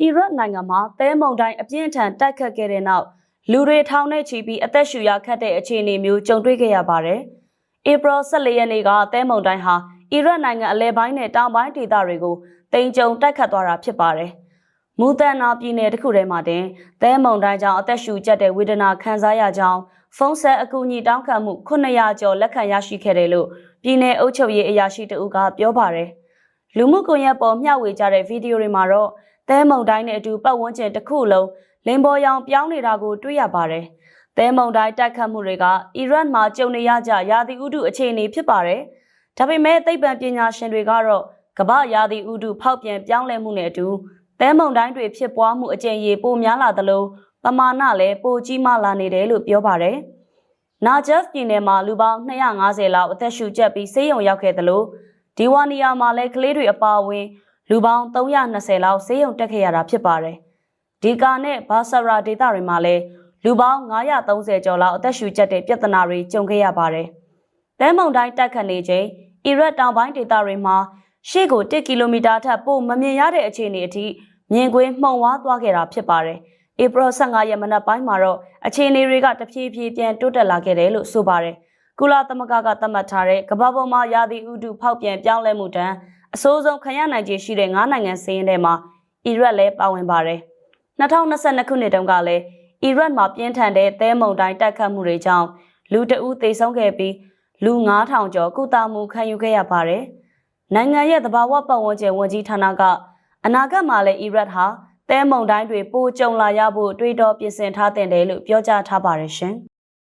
အီရတ်နိုင်ငံမှာသဲမုန်တိုင်းအပြင်းထန်တိုက်ခတ်ခဲ့တဲ့နောက်လူတွေထောင်နဲ့ချီပြီးအသက်ရှူရခတ်တဲ့အခြေအနေမျိုးကြုံတွေ့ခဲ့ရပါတယ်။ဧပြီ14ရက်နေ့ကသဲမုန်တိုင်းဟာအီရတ်နိုင်ငံအလဲပိုင်းနဲ့တောင်ပိုင်းဒေသတွေကိုတိမ်ကြုံတိုက်ခတ်သွားတာဖြစ်ပါတယ်။မူတန်နာပြည်နယ်တစ်ခုထဲမှာတင်သဲမုန်တိုင်းကြောင့်အသက်ရှူကျက်တဲ့ဝေဒနာခံစားရကြောင်းဖုန်းဆက်အကူအညီတောင်းခံမှု900ကျော်လက်ခံရရှိခဲ့တယ်လို့ပြည်내အုပ်ချုပ်ရေးအရာရှိတဦးကပြောပါတယ်။လူမှုကွန်ရက်ပေါ်မျှဝေကြတဲ့ဗီဒီယိုတွေမှာတော့ သဲမုန်တိုင်းနဲ့အတူပတ်ဝန်းကျင်တစ်ခုလုံးလင်ပေါ်ရောင်ပြောင်းနေတာကို တွေ့ရပါတယ်။သဲမုန်တိုင်းတိုက်ခတ်မှုတွေကအီရတ်မှာကြုံနေရကြရာသီဥတုအခြေအနေဖြစ်ပါတယ်။ဒါပေမဲ့သိပ္ပံပညာရှင်တွေကတော့ကမ္ဘာရာသီဥတုဖောက်ပြန်ပြောင်းလဲမှုနဲ့အတူသဲမုန်တိုင်းတွေဖြစ်ပွားမှုအကျဉ်းရေပိုများလာသလိုပမာဏလည်းပိုကြီးမားလာနေတယ်လို့ပြောပါတယ်။နာဂျက်ပြည်နယ်မှာလူပေါင်း250လောက်အသက်ရှူကျက်ပြီးဆေးရုံရောက်ခဲ့သလိုဒီဝါနီယာမှာလည်းကလေးတွေအပါအဝင် လူပေါင်း320လောက်ဆေးရုံတက်ခဲ့ရတာဖြစ်ပါတယ်။ဒီကာနဲ့ဘာဆရာဒေသတွေမှာလည်းလူပေါင်း930ကျော်လောက်အသက်ရှူကျက်တဲ့ပြဿနာတွေကြုံခဲ့ရပါတယ်။တဲမုန်တိုင်းတက်ခတ်နေချိန်အီရတ်တောင်ပိုင်းဒေသတွေမှာရှေ့ကို1ကီလိုမီတာထက်ပိုမမြင်ရတဲ့အခြေအနေအထိမြင်ကွင်းမှုံဝါးသွားခဲ့တာဖြစ်ပါတယ်။ဧပြီ15ရက်မနက်ပိုင်းမှာတော့အခြေအနေတွေကတဖြည်းဖြည်းပြန်တိုးတက်လာခဲ့တယ်လို့ဆိုပါတယ်။ကုလသမဂ္ဂကသတ်မှတ်ထားတဲ့ကမ္ဘာပေါ်မှာရာသီဥတုဖောက်ပြန်ပြောင်းလဲမှုတန်း အစိုးဆုံးခံရနိုင်ခြေရှိတဲ့9နိုင်ငံစည်းရင်းထဲမှာအီရတ်လည်းပါဝင်ပါတယ်။2022ခုနှစ်တုန်းကလည်းအီရတ်မှာပြင်းထန်တဲ့သဲမုန်တိုင်းတိုက်ခတ်မှုတွေကြောင့်လူတအူးသေဆုံးခဲ့ပြီးလူ9000ကျော်ကုသမှုခံယူခဲ့ရပါတယ်။နိုင်ငံရဲ့သဘာဝပတ်ဝန်းကျင်ဝန်ကြီးဌာနကအနာဂတ်မှာလည်းအီရတ်ဟာသဲမုန်တိုင်းတွေပိုကြုံလာရဖို့တွေးတောပြင်ဆင်ထားတဲ့တယ်လို့ပြောကြားထားပါတယ်ရှင်။